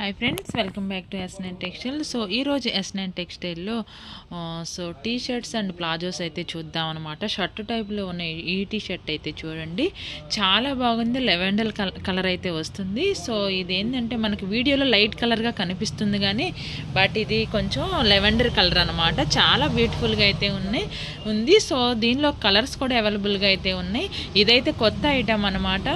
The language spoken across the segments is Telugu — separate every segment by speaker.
Speaker 1: Hi friends welcome back to S nine textile so ఈరోజు ఎస్ నైన్ టెక్స్టైల్లో so T shirts and palazzos అయితే చూద్దాం అనమాట షర్ట్ టైప్లో ఉన్న ఈ టీ షర్ట్ అయితే చూడండి. చాలా బాగుంది. లెవెండర్ కలర్ అయితే వస్తుంది. సో ఇది ఏంటంటే మనకి వీడియోలో లైట్ కలర్గా కనిపిస్తుంది కానీ బట్ ఇది కొంచెం లెవెండర్ కలర్ అనమాట చాలా బ్యూటిఫుల్గా అయితే ఉన్నాయి. ఉంది. సో దీనిలో కలర్స్ కూడా అవైలబుల్గా అయితే ఉన్నాయి. ఇదైతే కొత్త ఐటమ్ అనమాట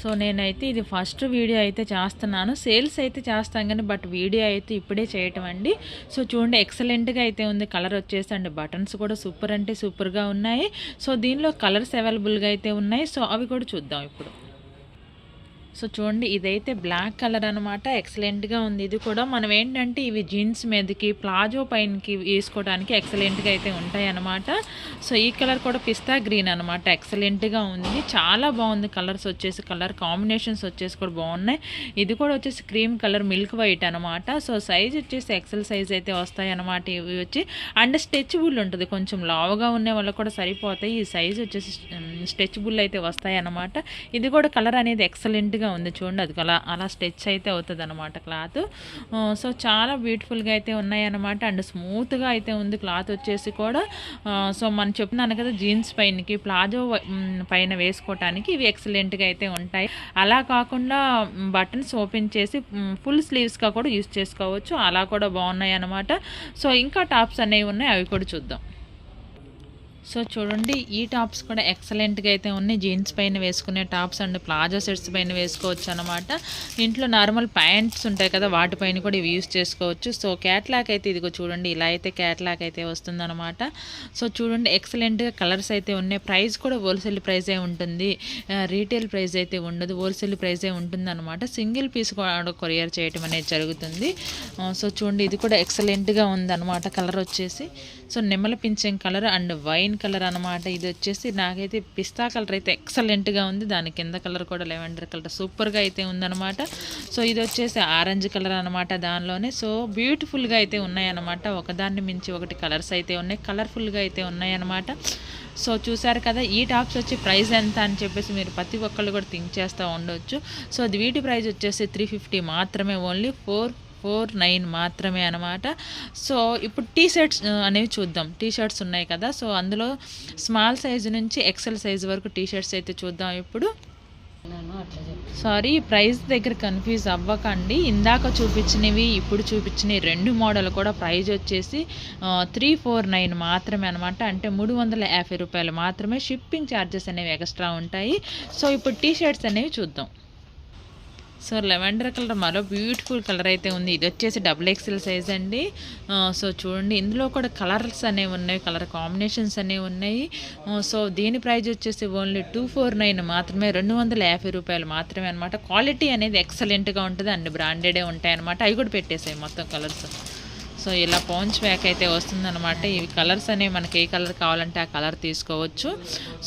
Speaker 1: సో నేనైతే ఇది ఫస్ట్ వీడియో అయితే చేస్తున్నాను. సేల్స్ అయితే చేస్తాను కానీ బట్ వీడియో అయితే ఇప్పుడే చేయటం అండి. సో చూడండి ఎక్సలెంట్గా అయితే ఉంది. కలర్ వచ్చేసి అండి బటన్స్ కూడా సూపర్ అంటే సూపర్గా ఉన్నాయి. సో దీనిలో కలర్స్ అవైలబుల్గా అయితే ఉన్నాయి. సో అవి కూడా చూద్దాం ఇప్పుడు. సో చూడండి ఇదైతే బ్లాక్ కలర్ అనమాట ఎక్సలెంట్గా ఉంది. ఇది కూడా మనం ఏంటంటే ఇవి జీన్స్ మీదకి ప్లాజో పైనకి వేసుకోవడానికి ఎక్సలెంట్గా అయితే ఉంటాయి అనమాట సో ఈ కలర్ కూడా పిస్తా గ్రీన్ అనమాట ఎక్సలెంట్గా ఉంది. చాలా బాగుంది కలర్స్ వచ్చేసి. కలర్ కాంబినేషన్స్ వచ్చేసి కూడా బాగున్నాయి. ఇది కూడా వచ్చేసి క్రీమ్ కలర్ మిల్క్ వైట్ అనమాట సో సైజ్ వచ్చేసి ఎక్సెల్ సైజ్ అయితే వస్తాయి అనమాట ఇవి వచ్చి. అండ్ స్ట్రెచ్బుల్ ఉంటుంది. కొంచెం లావుగా ఉండే వాళ్ళకి కూడా సరిపోతాయి. ఈ సైజ్ వచ్చేసి స్ట్రెచ్బుల్ అయితే వస్తాయి అనమాట ఇది కూడా కలర్ అనేది ఎక్సలెంట్గా ఉంది చూడండి. అది అలా అలా స్ట్రెచ్ అయితే అవుతుంది అనమాట క్లాత్ సో చాలా బ్యూటిఫుల్గా అయితే ఉన్నాయి అనమాట అండ్ స్మూత్గా అయితే ఉంది క్లాత్ వచ్చేసి కూడా. సో మనం చెప్తున్నాను కదా జీన్స్ పైనకి ప్లాజో పైన వేసుకోవటానికి ఇవి ఎక్సలెంట్గా అయితే ఉంటాయి. అలా కాకుండా బటన్స్ ఓపెన్ చేసి ఫుల్ స్లీవ్స్గా కూడా యూస్ చేసుకోవచ్చు. అలా కూడా బాగున్నాయి అనమాట సో ఇంకా టాప్స్ అనేవి ఉన్నాయి అవి కూడా చూద్దాం. సో చూడండి ఈ టాప్స్ కూడా ఎక్సలెంట్గా అయితే ఉన్నాయి. జీన్స్ పైన వేసుకునే టాప్స్ అండ్ ప్లాజో సెట్స్ పైన వేసుకోవచ్చు అనమాట ఇంట్లో నార్మల్ ప్యాంట్స్ ఉంటాయి కదా వాటిపైన కూడా ఇవి యూస్ చేసుకోవచ్చు. సో క్యాట్లాక్ అయితే ఇదిగో చూడండి ఇలా అయితే క్యాట్లాక్ అయితే వస్తుందన్నమాట. సో చూడండి ఎక్సలెంట్గా కలర్స్ అయితే ఉన్నాయి. ప్రైస్ కూడా హోల్సేల్ ప్రైజే ఉంటుంది. రీటైల్ ప్రైస్ అయితే ఉండదు. హోల్సేల్ ప్రైజే ఉంటుంది అనమాట సింగిల్ పీస్ కూడా కొరియర్ చేయటం అనేది జరుగుతుంది. సో చూడండి ఇది కూడా ఎక్సలెంట్గా ఉందన్నమాట కలర్ వచ్చేసి. సో నిమ్మల పింఛం కలర్ అండ్ వైన్ కలర్ అనమాట ఇది వచ్చేసి నాకైతే పిస్తా కలర్ అయితే ఎక్సలెంట్గా ఉంది. దాని కింద కలర్ కూడా లెవెండర్ కలర్ సూపర్గా అయితే ఉందన్నమాట. సో ఇది వచ్చేసి ఆరెంజ్ కలర్ అనమాట దానిలోనే. సో బ్యూటిఫుల్గా అయితే ఉన్నాయన్నమాట. ఒకదాన్ని మించి ఒకటి కలర్స్ అయితే ఉన్నాయి. కలర్ఫుల్గా అయితే ఉన్నాయన్నమాట. సో చూసారు కదా ఈ టాప్స్ వచ్చి ప్రైస్ ఎంత అని చెప్పేసి మీరు ప్రతి ఒక్కళ్ళు కూడా థింక్ చేస్తూ ఉండవచ్చు సో అది వీటి ప్రైస్ వచ్చేసి త్రీ ఫిఫ్టీ మాత్రమే ఓన్లీ. ఫోర్ ఫోర్ నైన్ మాత్రమే అనమాట సో ఇప్పుడు టీ షర్ట్స్ అనేవి చూద్దాం. టీ షర్ట్స్ ఉన్నాయి కదా. సో అందులో స్మాల్ సైజు నుంచి ఎక్సెల్ సైజు వరకు టీ షర్ట్స్ అయితే చూద్దాం ఇప్పుడు. సారీ ప్రైస్ దగ్గర కన్ఫ్యూజ్ అవ్వకండి. ఇందాక చూపించినవి ఇప్పుడు చూపించినవి రెండు మోడల్ కూడా ప్రైజ్ వచ్చేసి త్రీ ఫోర్ నైన్ మాత్రమే అనమాట అంటే మూడు వందల యాభై రూపాయలు మాత్రమే షిప్పింగ్ ఛార్జెస్ అనేవి ఎక్స్ట్రా ఉంటాయి. సో ఇప్పుడు టీ షర్ట్స్ అనేవి చూద్దాం. సో లెవెండర్ కలర్ మరో బ్యూటిఫుల్ కలర్ అయితే ఉంది. ఇది వచ్చేసి డబుల్ ఎక్స్ఎల్ సైజ్ అండి. సో చూడండి ఇందులో కూడా కలర్స్ అనేవి ఉన్నాయి కలర్ కాంబినేషన్స్ అనేవి ఉన్నాయి. సో దీని ప్రైజ్ వచ్చేసి ఓన్లీ టూ ఫోర్ నైన్ మాత్రమే రెండు వందల యాభై రూపాయలు మాత్రమే అనమాట క్వాలిటీ అనేది ఎక్సలెంట్గా ఉంటుంది అన్ని బ్రాండెడే ఉంటాయి అనమాట అవి కూడా పెట్టేసాయి మొత్తం కలర్స్. సో ఇలా పౌంచ్ బ్యాక్ అయితే వస్తుందన్నమాట. ఇవి కలర్స్ అనేవి మనకి ఏ కలర్ కావాలంటే ఆ కలర్ తీసుకోవచ్చు.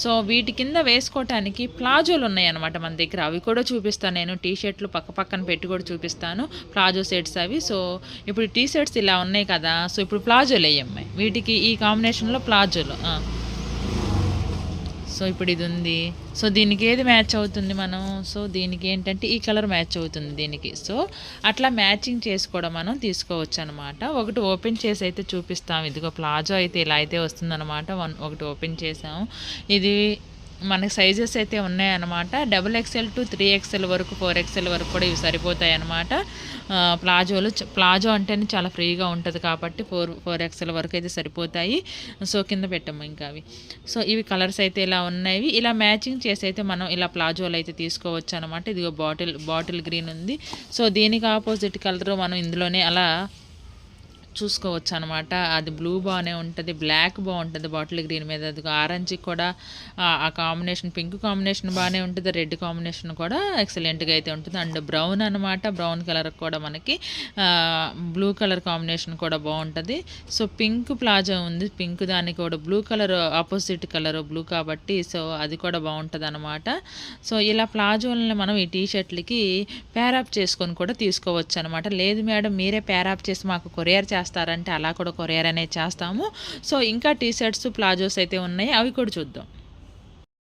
Speaker 1: సో వీటి కింద వేసుకోవటానికి ప్లాజోలు ఉన్నాయన్నమాట మన దగ్గర. అవి కూడా చూపిస్తాను నేను. టీ షర్ట్లు పక్క పక్కన పెట్టి కూడా చూపిస్తాను. ప్లాజో సెట్స్ అవి. సో ఇప్పుడు టీ షర్ట్స్ ఇలా ఉన్నాయి కదా. సో ఇప్పుడు ప్లాజోలు వేయమ్మాయి వీటికి ఈ కాంబినేషన్లో ప్లాజోలు. సో ఇప్పుడు ఇది ఉంది. సో దీనికి ఏది మ్యాచ్ అవుతుంది మనం? సో దీనికి ఏంటంటే ఈ కలర్ మ్యాచ్ అవుతుంది దీనికి. సో అట్లా మ్యాచింగ్ చేసి కూడా మనం తీసుకోవచ్చు అనమాట ఒకటి ఓపెన్ చేసి అయితే చూపిస్తాం. ఇదిగో ప్లాజో అయితే ఇలా అయితే వస్తుందన్నమాట. వన్ ఒకటి ఓపెన్ చేసాము ఇది మనకి సైజెస్ అయితే ఉన్నాయన్నమాట. Double XL to three XL వరకు ఫోర్ ఎక్స్ఎల్ వరకు కూడా ఇవి సరిపోతాయి అన్నమాట ప్లాజోలు ప్లాజో అంటేనే చాలా ఫ్రీగా ఉంటుంది కాబట్టి ఫోర్ ఫోర్ ఎక్స్ఎల్ వరకు అయితే సరిపోతాయి. సో కింద పెట్టాము ఇంకా అవి. సో ఇవి కలర్స్ అయితే ఇలా ఉన్నాయి ఇలా మ్యాచింగ్ చేసి అయితే మనం ఇలా ప్లాజోలు అయితే తీసుకోవచ్చు అనమాట ఇదిగో బాటిల్ బాటిల్ గ్రీన్ ఉంది. సో దీనికి ఆపోజిట్ కలర్ మనం ఇందులోనే అలా చూసుకోవచ్చు అనమాట అది బ్లూ బాగానే ఉంటుంది బ్లాక్ బాగుంటుంది బాటిల్ గ్రీన్ మీద. అది ఆరెంజ్ కూడా ఆ కాంబినేషన్ పింక్ కాంబినేషన్ బాగానే ఉంటుంది రెడ్ కాంబినేషన్ కూడా ఎక్సలెంట్గా అయితే ఉంటుంది. అండ్ బ్రౌన్ అనమాట బ్రౌన్ కలర్ కూడా మనకి బ్లూ కలర్ కాంబినేషన్ కూడా బాగుంటుంది. సో పింక్ ప్లాజా ఉంది. పింక్ దానికి కూడా blue colour opposite colour blue కాబట్టి సో అది కూడా బాగుంటుంది అనమాట సో ఇలా ప్లాజోలని మనం ఈ టీ షర్ట్లకి ప్యారాప్ చేసుకొని కూడా తీసుకోవచ్చు అనమాట లేదు మేడం మీరే ప్యారాప్ చేసి మాకు కొరియర్ చేస్తారు? చేస్తారంటే అలా కూడా కొరియర్ అనేది చేస్తాము. సో ఇంకా టీ షర్ట్స్ ప్లాజోస్ అయితే ఉన్నాయి. అవి కూడా చూద్దాం.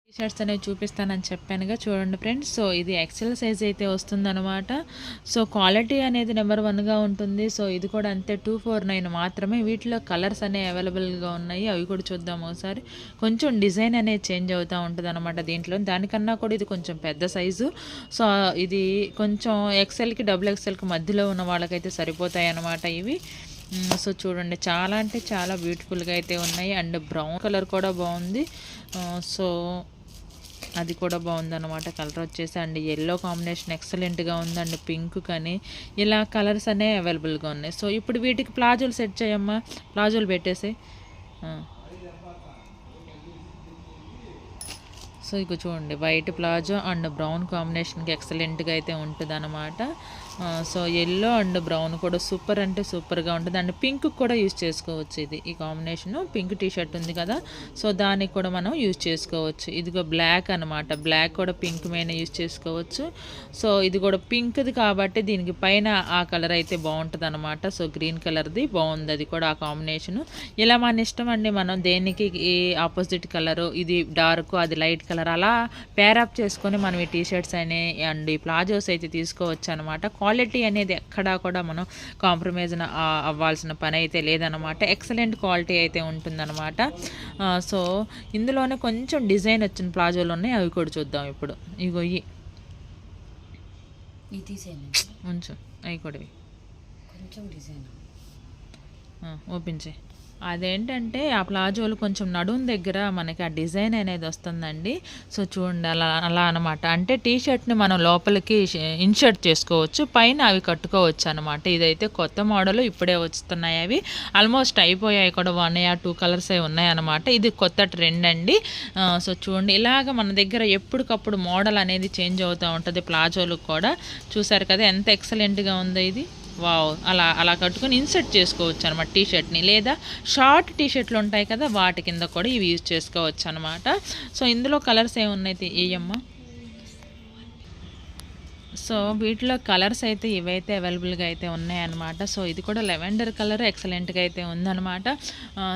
Speaker 1: టీ షర్ట్స్ అనేవి చూపిస్తానని చెప్పానుగా చూడండి ఫ్రెండ్స్. సో ఇది ఎక్సెల్ సైజ్ అయితే వస్తుందన్నమాట. సో క్వాలిటీ అనేది నెంబర్ వన్గా ఉంటుంది. సో ఇది కూడా అంతే టూ ఫోర్ నైన్ మాత్రమే. వీటిలో కలర్స్ అనేవి అవైలబుల్గా ఉన్నాయి. అవి కూడా చూద్దాం ఒకసారి. కొంచెం డిజైన్ అనేది చేంజ్ అవుతూ ఉంటుంది అనమాట దీంట్లో. దానికన్నా కూడా ఇది కొంచెం పెద్ద సైజు. సో ఇది కొంచెం ఎక్సెల్కి డబుల్ ఎక్సెల్కి మధ్యలో ఉన్న వాళ్ళకైతే సరిపోతాయి అన్నమాట ఇవి. సో చూడండి చాలా అంటే చాలా బ్యూటిఫుల్గా అయితే ఉన్నాయి. అండ్ బ్రౌన్ కలర్ కూడా బాగుంది. సో అది కూడా బాగుందన్నమాట కలర్ వచ్చేసి. అండ్ ఎల్లో కాంబినేషన్ ఎక్సలెంట్గా ఉందండి పింక్ కానీ ఇలా కలర్స్ అనే అవైలబుల్గా ఉన్నాయి. సో ఇప్పుడు వీటికి ప్లాజోలు సెట్ చేయమ్మా. ప్లాజోలు పెట్టేసి సో ఇక చూడండి వైట్ ప్లాజో అండ్ బ్రౌన్ కాంబినేషన్కి ఎక్సలెంట్గా అయితే ఉంటుంది అన్నమాట సో ఎల్లో అండ్ బ్రౌన్ కూడా సూపర్ అంటే సూపర్గా ఉంటుంది. అండ్ పింక్ కూడా యూజ్ చేసుకోవచ్చు ఇది. ఈ కాంబినేషన్ పింక్ టీ షర్ట్ ఉంది కదా. సో దానికి కూడా మనం యూజ్ చేసుకోవచ్చు. ఇదిగో బ్లాక్ అనమాట బ్లాక్ కూడా పింక్ మీద యూజ్ చేసుకోవచ్చు. సో ఇది కూడా పింక్ది కాబట్టి దీనికి పైన ఆ కలర్ అయితే బాగుంటుంది అనమాట సో గ్రీన్ కలర్ది బాగుంది. అది కూడా ఆ కాంబినేషను ఇలా మన ఇష్టం అండి మనం దేనికి ఈ ఆపోజిట్ కలరు ఇది డార్క్ అది లైట్ కలర్ అలా పేరప్ చేసుకొని మనం ఈ టీ షర్ట్స్ అనే అండ్ ఈ ప్లాజోస్ అయితే తీసుకోవచ్చు అనమాట క్వాలిటీ అనేది ఎక్కడా కూడా మనం కాంప్రమైజ్ అవ్వాల్సిన పని అయితే లేదనమాట ఎక్సలెంట్ క్వాలిటీ అయితే ఉంటుందన్నమాట. సో ఇందులోనే కొంచెం డిజైన్ వచ్చిన ప్లాజోలు ఉన్నాయి. అవి కూడా చూద్దాం ఇప్పుడు. ఇగో ఇవి ఉంచు. అవి కూడా.
Speaker 2: కొంచెం డిజైన్
Speaker 1: ఓపెన్ చేయి. అదేంటంటే ఆ ప్లాజోలు కొంచెం నడుం దగ్గర మనకి ఆ డిజైన్ అనేది వస్తుందండి. సో చూడండి అలా అలా అనమాట అంటే టీ షర్ట్ని మనం లోపలికి ఇన్షర్ట్ చేసుకోవచ్చు. పైన అవి కట్టుకోవచ్చు అనమాట ఇదైతే కొత్త మోడల్ ఇప్పుడే వస్తున్నాయి అవి. ఆల్మోస్ట్ అయిపోయాయి కూడా. వన్ యా టూ కలర్స్ అవి ఉన్నాయి అనమాట ఇది కొత్త ట్రెండ్ అండి. సో చూడండి ఇలాగ మన దగ్గర ఎప్పటికప్పుడు మోడల్ అనేది చేంజ్ అవుతూ ఉంటుంది ప్లాజోలకు కూడా. చూసారు కదా ఎంత ఎక్సలెంట్గా ఉందో ఇది. వావ్ అలా అలా కట్టుకొని ఇన్సర్ట్ చేసుకోవచ్చు అనమాట టీ షర్ట్ని లేదా షార్ట్ టీ షర్ట్లు ఉంటాయి కదా వాటి కింద కూడా ఇవి యూజ్ చేసుకోవచ్చు అనమాట సో ఇందులో కలర్స్ ఏమున్నాయి ఏయమ్మా? సో వీటిలో కలర్స్ అయితే ఇవైతే అవైలబుల్గా అయితే ఉన్నాయన్నమాట. సో ఇది కూడా లెవెండర్ కలర్ ఎక్సలెంట్గా అయితే ఉందన్నమాట.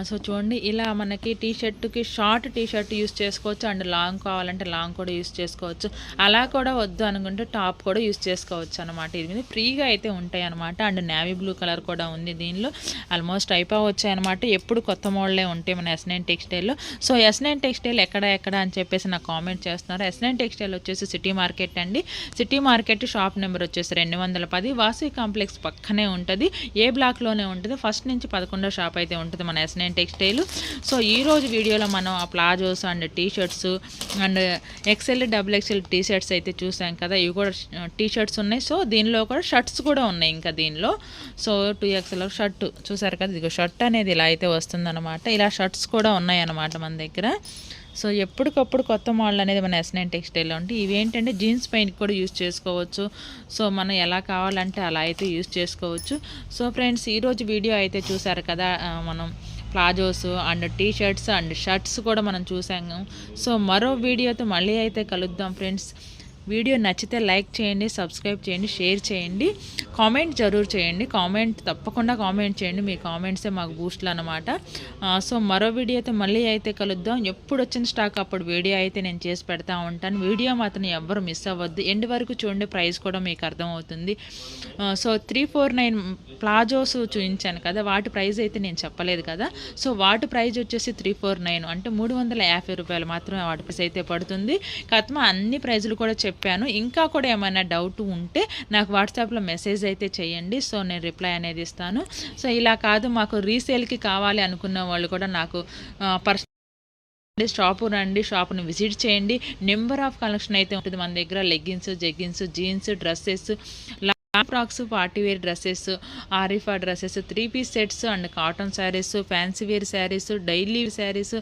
Speaker 1: సో చూడండి ఇలా మనకి టీ షర్ట్కి షార్ట్ టీ షర్ట్ యూస్ చేసుకోవచ్చు అండ్ లాంగ్ కావాలంటే లాంగ్ కూడా యూస్ చేసుకోవచ్చు. అలా కూడా వద్దు అనుకుంటే టాప్ కూడా యూస్ చేసుకోవచ్చు అనమాట ఇది మీద ఫ్రీగా అయితే ఉంటాయి అనమాట అండ్ నేవీ బ్లూ కలర్ కూడా ఉంది దీనిలో. ఆల్మోస్ట్ అయిపో అనమాట ఎప్పుడు కొత్త మోడలే ఉంటాయి మన ఎస్నైన్ టెక్స్టైల్లో సో ఎస్ నైన్ టెక్స్టైల్ ఎక్కడ ఎక్కడ అని చెప్పేసి నాకు కామెంట్ చేస్తున్నారు. ఎస్ నైన్ టెక్స్టైల్ వచ్చేసి సిటీ మార్కెట్ అండి. సిటీ మార్కెట్ షాప్ నెంబర్ వచ్చేసి రెండు వందల పది. వాసు కాంప్లెక్స్ పక్కనే ఉంటుంది. ఏ బ్లాక్లోనే ఉంటుంది. ఫస్ట్ నుంచి పదకొండో షాప్ అయితే ఉంటుంది మన ఎస్ నైన్ టెక్స్టైల్. సో ఈ రోజు వీడియోలో మనం ఆ palazzos and T shirts and XL double XL T shirts అయితే చూసాం కదా. ఇవి కూడా టీ షర్ట్స్ ఉన్నాయి. సో దీనిలో కూడా షర్ట్స్ కూడా ఉన్నాయి ఇంకా దీనిలో. సో టూ ఎక్స్ఎల్ షర్ట్ చూసారు కదా. ఇదిగో షర్ట్ అనేది ఇలా అయితే వస్తుందన్నమాట. ఇలా షర్ట్స్ కూడా ఉన్నాయి అన్నమాట మన దగ్గర. సో ఎప్పటికప్పుడు కొత్త మోడల్ అనేది మన ఎస్ నైన్ టెక్స్టైల్లో ఉంటే ఇవేంటంటే జీన్స్ పెయింట్ కూడా యూస్ చేసుకోవచ్చు. సో మనం ఎలా కావాలంటే అలా అయితే యూస్ చేసుకోవచ్చు. సో ఫ్రెండ్స్ ఈరోజు వీడియో అయితే చూసారు కదా మనం palazzos and T shirts and shirts కూడా మనం చూసాము. సో మరో వీడియోతో మళ్ళీ అయితే కలుద్దాం ఫ్రెండ్స్. వీడియో నచ్చితే లైక్ చేయండి సబ్స్క్రైబ్ చేయండి షేర్ చేయండి. కామెంట్ జరూర్ చేయండి. కామెంట్ తప్పకుండా కామెంట్ చేయండి. మీ కామెంట్సే మాకు బూస్ట్లు అనమాట సో మరో వీడియో అయితే మళ్ళీ అయితే కలుద్దాం. ఎప్పుడు వచ్చిన స్టాక్ అప్పుడు వీడియో అయితే నేను చేసి పెడతా ఉంటాను. వీడియో మాత్రం ఎవ్వరు మిస్ అవ్వద్దు. ఎండ్ వరకు చూడండి ప్రైస్ కూడా మీకు అర్థమవుతుంది. So three four nine palazzos చూపించాను కదా వాటి ప్రైస్ అయితే నేను చెప్పలేదు కదా. సో వాటి ప్రైస్ వచ్చేసి త్రీ ఫోర్ నైన్. అంటే మూడు వందల యాభై రూపాయలు మాత్రమే వాటి ప్రైస్ అయితే పడుతుంది. కత్మ అన్ని ప్రైజులు కూడా చెప్పాను. ఇంకా కూడా ఏమైనా డౌట్ ఉంటే నాకు వాట్సాప్లో మెసేజ్ అయితే చేయండి. సో నేను రిప్లై అనేది ఇస్తాను. సో ఇలా కాదు మాకు రీసేల్కి కావాలి అనుకున్న వాళ్ళు కూడా నాకు పర్సనల్ షాపు రండి షాప్ని విజిట్ చేయండి. నెంబర్ ఆఫ్ కలెక్షన్ అయితే ఉంటుంది మన దగ్గర. లెగ్గిన్స్ జెగ్గిన్స్ జీన్స్ డ్రెస్సెస్ లా frocks party wear dresses Arifa dresses three piece sets and cotton saris fancy wear saris daily saris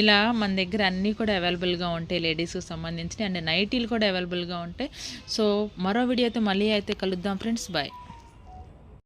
Speaker 1: ఇలా మన దగ్గర అన్నీ కూడా అవైలబుల్గా ఉంటాయి లేడీస్కి సంబంధించి అండ్ నైటీలు కూడా అవైలబుల్గా ఉంటాయి. సో మరో వీడియోతో మళ్ళీ అయితే కలుద్దాం ఫ్రెండ్స్ బాయ్